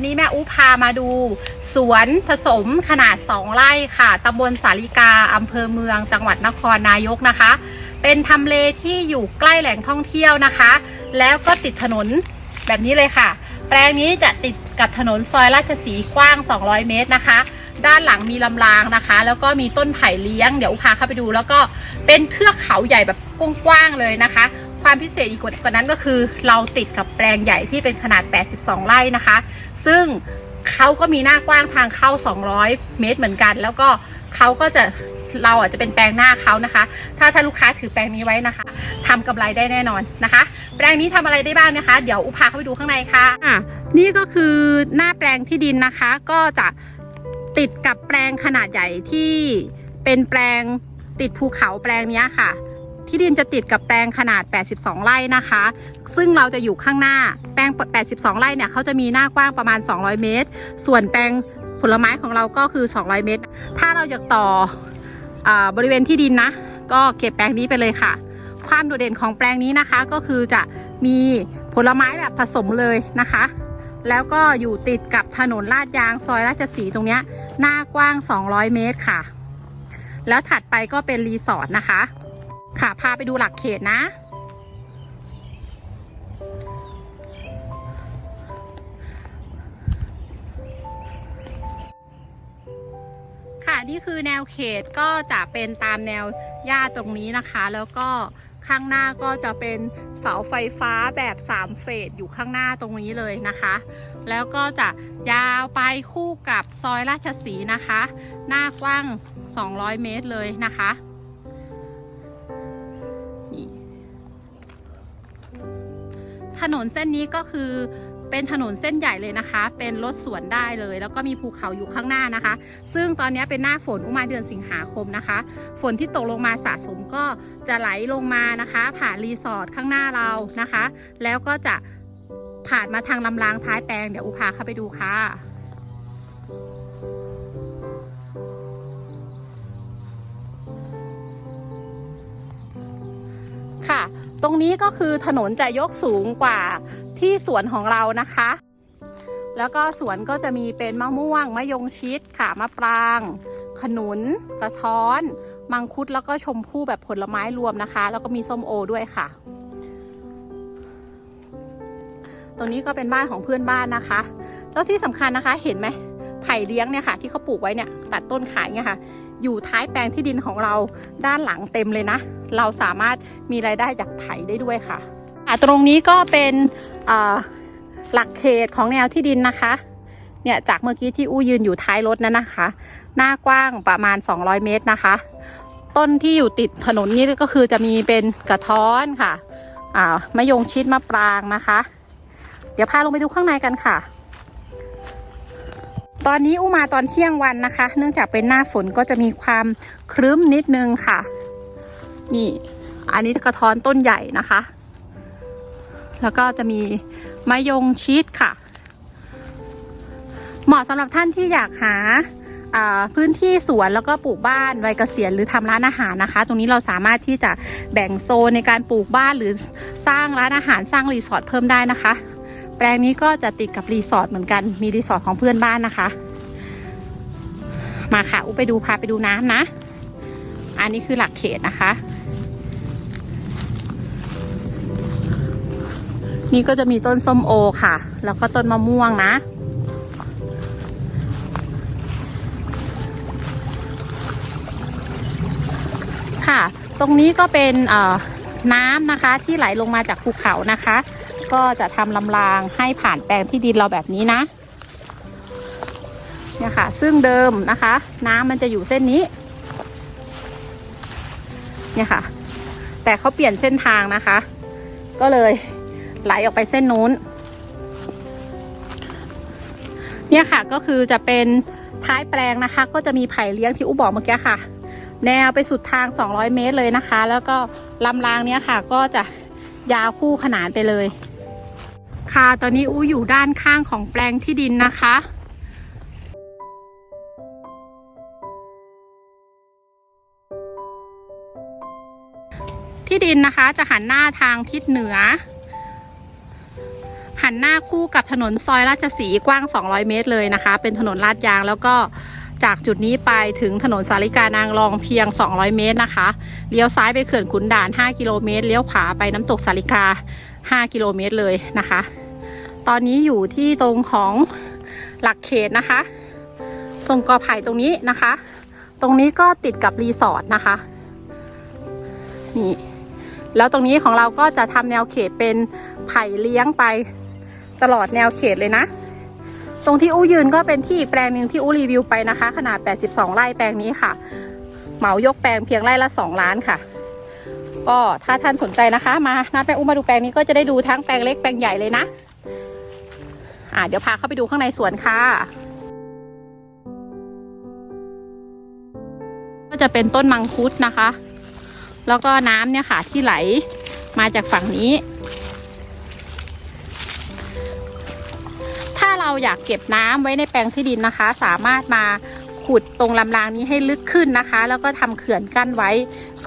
วัสดีค่ะวันนี้แม่อูพามาดู สวนผสมขนาด 2 ไร่ค่ะตำบลสาลิกาอำเภอเมือง จังหวัดนครนายกนะคะ เป็นทำเลที่อยู่ใกล้แหล่งท่องเที่ยวนะคะ แล้วก็ติดถนนแบบนี้เลยค่ะ แปลงนี้จะติดกับถนนซอยราชสีกว้าง 200 เมตรนะคะด้านหลังมีลำรางนะคะ แล้วก็มีต้นไผ่เลี้ยง เดี๋ยวอูพาเข้าไปดู แล้วก็เป็นเทือกเขาใหญ่แบบกว้างๆเลยนะคะ ความพิเศษอีกกว่านั้นก็คือเราติดกับแปลงใหญ่ที่เป็นขนาด 82 ไร่นะคะ ซึ่งเขาก็มีหน้ากว้างทางเข้า 200 เมตรเหมือนกัน แล้วก็เขาก็จะเราอาจจะเป็นแปลงหน้าเขานะคะ ถ้าถ้าลูกค้าถือแปลงนี้ไว้นะคะทำกำไรได้แน่นอนนะคะ แปลงนี้ทำอะไรได้บ้างนะคะ เดี๋ยวอุพาเข้าไปดูข้างในค่ะอะ นี่ก็คือหน้าแปลงที่ดินนะคะ ก็จะติดกับแปลงขนาดใหญ่ที่เป็นแปลงติดภูเขาแปลงนี้ค่ะ ที่ดินจะติดกับแปลงขนาด 82 ไร่นะคะ ซึ่งเราจะอยู่ข้างหน้า แปลง 82 ไร่เนี่ยเขาจะมีหน้ากว้างประมาณ 200 เมตร ส่วนแปลงผลไม้ของเราก็คือ 200 เมตร ถ้าเราอยากต่ออบริเวณที่ดินนะ ก็เก็บแปลงนี้ไปเลยค่ะ ความโดดเด่นของแปลงนี้นะคะ ก็คือจะมีผลไม้แบบผสมเลยนะคะ แล้วก็อยู่ติดกับถนนลาดยางซอยราชสีตรงเนี้ย หน้ากว้าง 200 เมตรค่ะ แล้วถัดไปก็เป็นรีสอร์ทนะคะ ค่ะ พาไปดูหลักเขตนะ ค่ะ นี่คือแนวเขตก็จะเป็นตามแนวหญ้าตรงนี้นะคะ แล้วก็ข้างหน้าก็จะเป็นเสาไฟฟ้าแบบ3เฟสอยู่ข้างหน้าตรงนี้เลยนะคะ แล้วก็จะยาวไปคู่กับซอยราชสีห์นะคะ หน้ากว้าง 200 เมตรเลยนะคะ ถนนเส้นนี้ก็คือเป็นถนนเส้นใหญ่เลยนะคะ เป็นรถสวนได้เลย แล้วก็มีภูเขาอยู่ข้างหน้านะคะ ซึ่งตอนนี้เป็นหน้าฝนอุมาเดือนสิงหาคมนะคะ ฝนที่ตกลงมาสะสมก็จะไหลลงมานะคะ ผ่านรีสอร์ทข้างหน้าเรานะคะ แล้วก็จะผ่านมาทางลำรางท้ายแปลงเดี๋ยวอุพาเข้าไปดูค่ะ ค่ะ ตรงนี้ก็คือถนนจะยกสูงกว่าที่สวนของเรานะคะ แล้วก็สวนก็จะมีเป็นมะม่วงมะยงชิดค่ะมะปราง ขนุน กระท้อน มังคุดแล้วก็ชมพู่แบบผลไม้รวมนะคะ แล้วก็มีส้มโอด้วยค่ะ ตรงนี้ก็เป็นบ้านของเพื่อนบ้านนะคะ แล้วที่สำคัญนะคะเห็นไหมไผ่เลี้ยงเนี่ยค่ะ ที่เขาปลูกไว้เนี่ยตัดต้นขายเนี่ยค่ะ อยู่ท้ายแปลงที่ดินของเราด้านหลังเต็มเลยนะ เราสามารถมีรายได้จากไถได้ด้วยค่ะตรงนี้ก็เป็นหลักเขตของแนวที่ดินนะคะ เนี่ยจากเมื่อกี้ที่อู้ยืนอยู่ท้ายรถนั้นนะคะ หน้ากว้างประมาณ 200 เมตรนะคะ ต้นที่อยู่ติดถนนนี้ก็คือจะมีเป็นกระท้อนค่ะ อ่ามะยงชิดมะปรางนะคะ เดี๋ยวพาลงไปดูข้างในกันค่ะ ตอนนี้อู้มาตอนเที่ยงวันนะคะ เนื่องจากเป็นหน้าฝนก็จะมีความครึ้มนิดนึงค่ะ นี่ อันนี้กระท้อนต้นใหญ่นะคะ แล้วก็จะมีมะยงชิดค่ะ เหมาะสำหรับท่านที่อยากหาาพื้นที่สวนแล้วก็ปลูกบ้านไวัยเกษียณหรือทำร้านอาหารนะคะ ตรงนี้เราสามารถที่จะแบ่งโซนในการปลูกบ้านหรือสร้างร้านอาหารสร้างรีสอร์ทเพิ่มได้นะคะ ปลงนี้ก็จะติดกับรีสอร์ทเหมือนกัน มีรีสอร์ทของเพื่อนบ้านนะคะ มาค่ะ อุไปดูพาไปดูน้ำนะ อันนี้คือหลักเขตนะคะ นี่ก็จะมีต้นส้มโอค่ะ แล้วก็ต้นมะม่วงนะค่ะ ตรงนี้ก็เป็นเอ่อน้ำนะคะที่ไหลลงมาจากภูเขานะคะ ก็จะทำลำรางให้ผ่านแปลงที่ดินเราแบบนี้นะเนี่ยค่ะ ซึ่งเดิมนะคะ น้ำมันจะอยู่เส้นนี้ เนี่ยค่ะ แต่เขาเปลี่ยนเส้นทางนะคะ ก็เลยไหลออกไปเส้นนู้น เนี่ยค่ะก็คือจะเป็นท้ายแปลงนะคะ ก็จะมีไผ่เลี้ยงที่อุบอกเมื่อกี้ค่ะ แนวไปสุดทาง 200 เมตรเลยนะคะ แล้วก็ลำรางเนี้ยค่ะ ก็จะยาวคู่ขนานไปเลย ค่ะ ตอนนี้อู้อยู่ด้านข้างของแปลงที่ดินนะคะ ที่ดินนะคะจะหันหน้าทางทิศเหนือ หันหน้าคู่กับถนนซอยราชสีกว้าง 200 เมตรเลยนะคะ เป็นถนนลาดยางแล้วก็จากจุดนี้ไปถึงถนนสาริกานางรองเพียง 200 เมตรนะคะ เลี้ยวซ้ายไปเขื่อนขุนด่าน 5 กิโลเมตร เลี้ยวขวาไปน้ำตกสาริกา 5 กิโลเมตรเลยนะคะ ตอนนี้อยู่ที่ตรงของหลักเขตนะคะ ตรงกอไผ่ตรงนี้นะคะ ตรงนี้ก็ติดกับรีสอร์ทนะคะ นี่ แล้วตรงนี้ของเราก็จะทำแนวเขตเป็นไผ่เลี้ยงไปตลอดแนวเขตเลยนะ ตรงที่อู้ยืนก็เป็นที่แปลงหนึ่งที่อู้รีวิวไปนะคะ ขนาด 82 ไร่แปลงนี้ค่ะ เหมายกแปลงเพียงไร่ละ 2 ล้านค่ะ ก็ถ้าท่านสนใจนะคะ มานัดแปลงอู้มาดูแปลงนี้ก็จะได้ดูทั้งแปลงเล็กแปลงใหญ่เลยนะ อ่าเดี๋ยวพาเข้าไปดูข้างในสวนค่ะ ก็จะเป็นต้นมังคุดนะคะ แล้วก็น้ำเนี่ยค่ะที่ไหลมาจากฝั่งนี้ ถ้าเราอยากเก็บน้ำไว้ในแปลงที่ดินนะคะ สามารถมาขุดตรงลำรางนี้ให้ลึกขึ้นนะคะ แล้วก็ทำเขื่อนกั้นไว้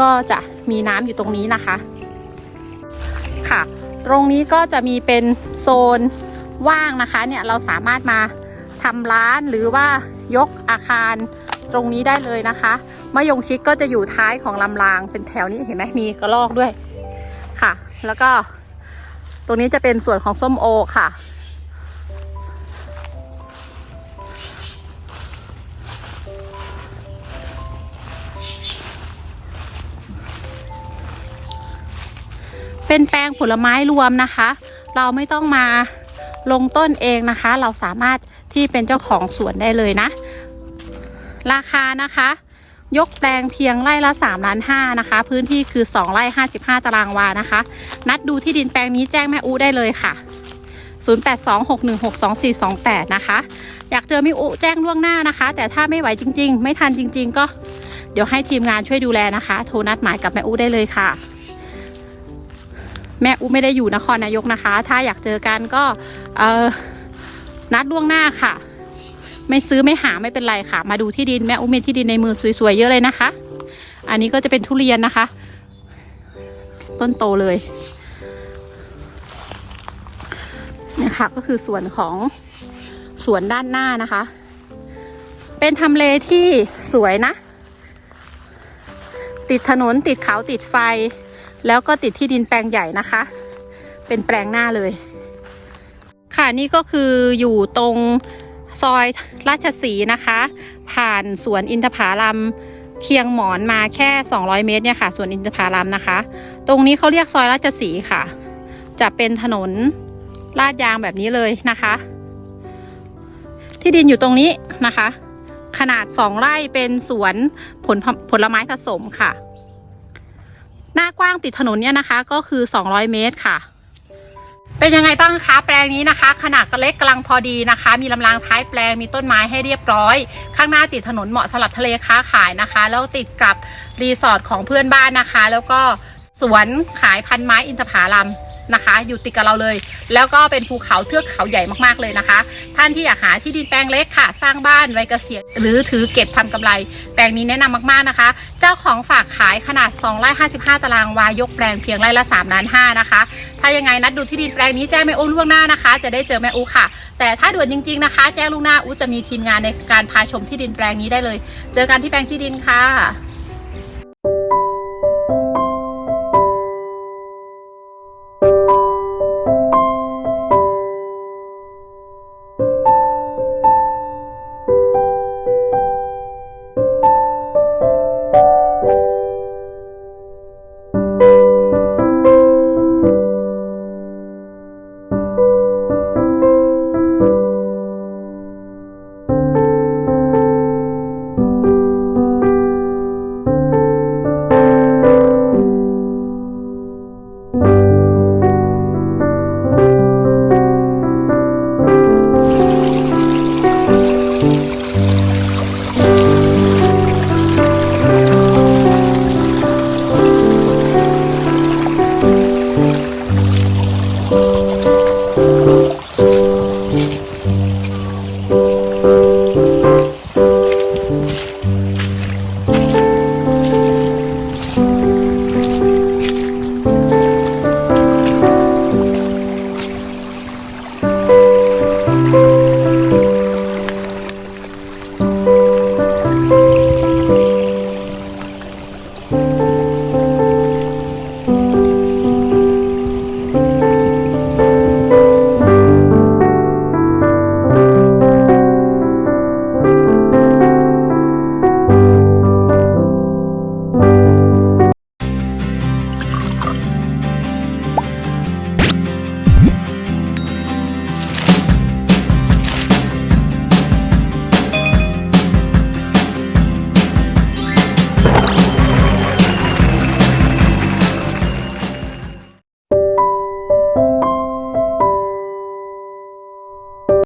ก็จะ มีน้ำอยู่ตรงนี้นะคะ ค่ะ ตรงนี้ก็จะมีเป็นโซนว่างนะคะ เนี่ยเราสามารถมาทำร้านหรือว่ายกอาคารตรงนี้ได้เลยนะคะมะยงชิดก็จะอยู่ท้ายของลำรางเป็นแถวนี้เห็นไหมมีกระรอกด้วยค่ะ แล้วก็ตรงนี้จะเป็นส่วนของส้มโอค่ะ เป็นแปลงผลไม้รวมนะคะ เราไม่ต้องมาลงต้นเองนะคะ เราสามารถที่เป็นเจ้าของสวนได้เลยนะ ราคานะคะ ยกแปลงเพียงไร่ละ3ล้าน5นะคะ พื้นที่คือ 2ไร่55 ตารางวานะคะ นัดดูที่ดินแปลงนี้แจ้งแม่อูได้เลยค่ะ 0826162428 นะคะ อยากเจอแม่อูแจ้งล่วงหน้านะคะ แต่ถ้าไม่ไหวจริง ๆ ไม่ทันจริง ๆ ก็เดี๋ยวให้ทีมงานช่วยดูแลนะคะ โทรนัดหมายกับแม่อูได้เลยค่ะ แม่อูไม่ได้อยู่นครนายกนะคะ ถ้าอยากเจอกันก็เออนัดล่วงหน้าค่ะ ไม่ซื้อไม่หาไม่เป็นไรค่ะ มาดูที่ดินแม่อุ้มมีที่ดินในมือสวยๆเยอะเลยนะคะ อันนี้ก็จะเป็นทุเรียนนะคะ ต้นโตเลยนี่ค่ะก็คือส่วนของสวนด้านหน้านะคะ เป็นทำเลที่สวยนะ ติดถนนติดเขาติดไฟ แล้วก็ติดที่ดินแปลงใหญ่นะคะ เป็นแปลงหน้าเลย ค่ะนี่ก็คืออยู่ตรงซอยราชสีนะคะ ผ่านสวนอินทผลัมเคียงหมอนมาแค่ 200 เมตรเนี่ยค่ะสวนอินทผลัมนะคะ ตรงนี้เขาเรียกซอยราชสีค่ะ จะเป็นถนนลาดยางแบบนี้เลยนะคะ ที่ดินอยู่ตรงนี้นะคะ ขนาด 2 ไร่เป็นสวนผลผลไม้ผสมค่ะ หน้ากว้างติดถนนเนี่ยนะคะ ก็คือ 200 เมตรค่ะ เป็นยังไงบ้างคะแปลงนี้นะคะ ขนาดก็เล็กกำลังพอดีนะคะ มีลำรางท้ายแปลงมีต้นไม้ให้เรียบร้อย ข้างหน้าติดถนนเหมาะสำหรับทะเลค้าขายนะคะ แล้วติดกับรีสอร์ทของเพื่อนบ้านนะคะ แล้วก็สวนขายพันไม้อินทผลัม นะคะ อยู่ติดกับเราเลย แล้วก็เป็นภูเขาเทือกเขาใหญ่มากๆเลยนะคะ ท่านที่อยากหาที่ดินแปลงเล็กค่ะ สร้างบ้านไว้เกษียณหรือถือเก็บทำกำไร แปลงนี้แนะนำมากๆนะคะ เจ้าของฝากขายขนาด2ไร่55 ตารางวายกแปลงเพียงไร่ละ3ล้าน5นะคะ ถ้ายังไงนัดดูที่ดินแปลงนี้แจ้งแม่อูล่วงหน้านะคะ จะได้เจอแม่อูค่ะ แต่ถ้าด่วนจริง ๆนะคะ แจ้งล่วงหน้าอูจะมีทีมงานในการพาชมที่ดินแปลงนี้ได้เลย เจอกันที่แปลงที่ดินค่ะ